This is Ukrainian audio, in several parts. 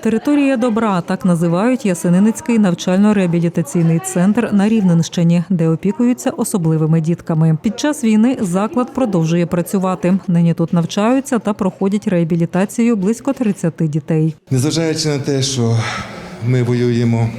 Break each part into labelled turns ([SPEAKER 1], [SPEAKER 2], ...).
[SPEAKER 1] Територія добра так називають Ясениницький навчально-реабілітаційний центр на Рівненщині, де опікуються особливими дітками. Під час війни заклад продовжує працювати. Нині тут навчаються та проходять реабілітацію близько 30 дітей.
[SPEAKER 2] Незважаючи на те, що ми воюємо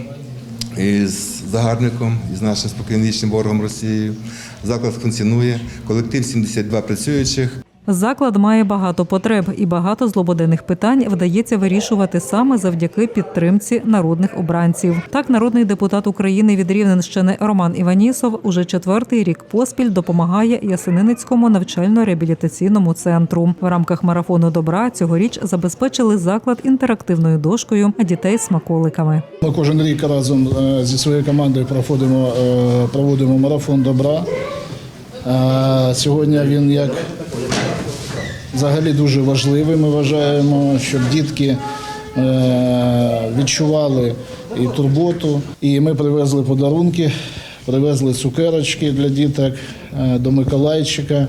[SPEAKER 2] із загарбником, із нашим спокійничним ворогом Росією, заклад функціонує, колектив 72 працюючих.
[SPEAKER 1] Заклад має багато потреб і багато злободенних питань вдається вирішувати саме завдяки підтримці народних обранців. Так, народний депутат України від Рівненщини Роман Іванісов уже четвертий рік поспіль допомагає Ясениницькому навчально-реабілітаційному центру. В рамках марафону добра цьогоріч забезпечили заклад інтерактивною дошкою, дітей смаколиками.
[SPEAKER 3] Ми кожен рік разом е, зі своєю командою проходимо, е, проводимо марафон добра. Е, Сьогодні він як взагалі дуже важливий. Ми вважаємо, щоб дітки е, відчували і турботу. І ми привезли подарунки, привезли цукерочки для діток е, до Миколайчика,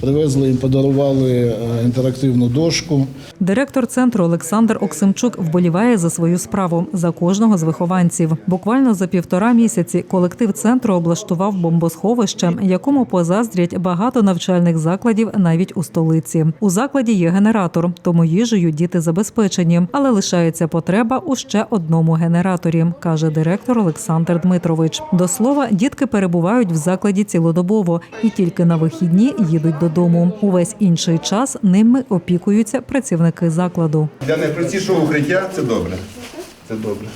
[SPEAKER 3] привезли їм, подарували е, інтерактивну дошку.
[SPEAKER 1] Директор центру Олександр Оксимчук вболіває за свою справу за кожного з вихованців. Буквально за півтора місяці колектив центру облаштував бомбосховище, якому позаздрять багато навчальних закладів навіть у столиці. У закладі є генератор, тому їжею діти забезпечені, але лишається потреба у ще одному генераторі, каже директор Олександр Дмитрович. До слова, дітки перебувають в закладі цілодобово і тільки на вихідні їдуть додому. Увесь інший час ними опікуються працівники закладу.
[SPEAKER 2] Для найпростішого укриття це добре. Це добре.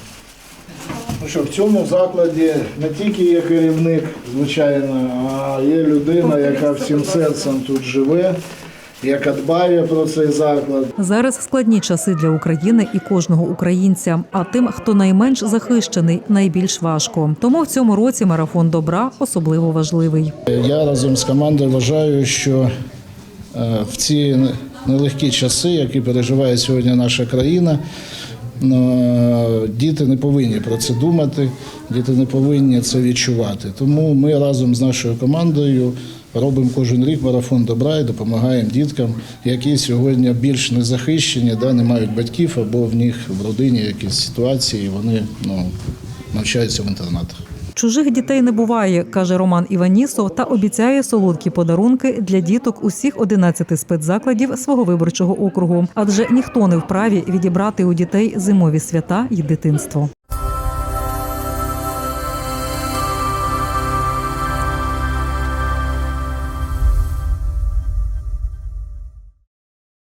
[SPEAKER 3] Ну що в цьому закладі не тільки є керівник, звичайно, а є людина, яка всім серцем тут живе, яка дбає про цей заклад.
[SPEAKER 1] Зараз складні часи для України і кожного українця. А тим, хто найменш захищений, найбільш важко. Тому в цьому році марафон добра особливо важливий.
[SPEAKER 3] Я разом з командою вважаю, що е, в ці нелегкі часи, які переживає сьогодні наша країна, діти не повинні про це думати, діти не повинні це відчувати. Тому ми разом з нашою командою робимо кожен рік марафон добра і допомагаємо діткам, які сьогодні більш незахищені, да, не мають батьків або в них в родині якісь ситуації, і вони ну, навчаються в інтернатах.
[SPEAKER 1] Чужих дітей не буває, каже Роман Іванісов, та обіцяє солодкі подарунки для діток усіх 11 спецзакладів свого виборчого округу. Адже ніхто не вправі відібрати у дітей зимові свята і дитинство.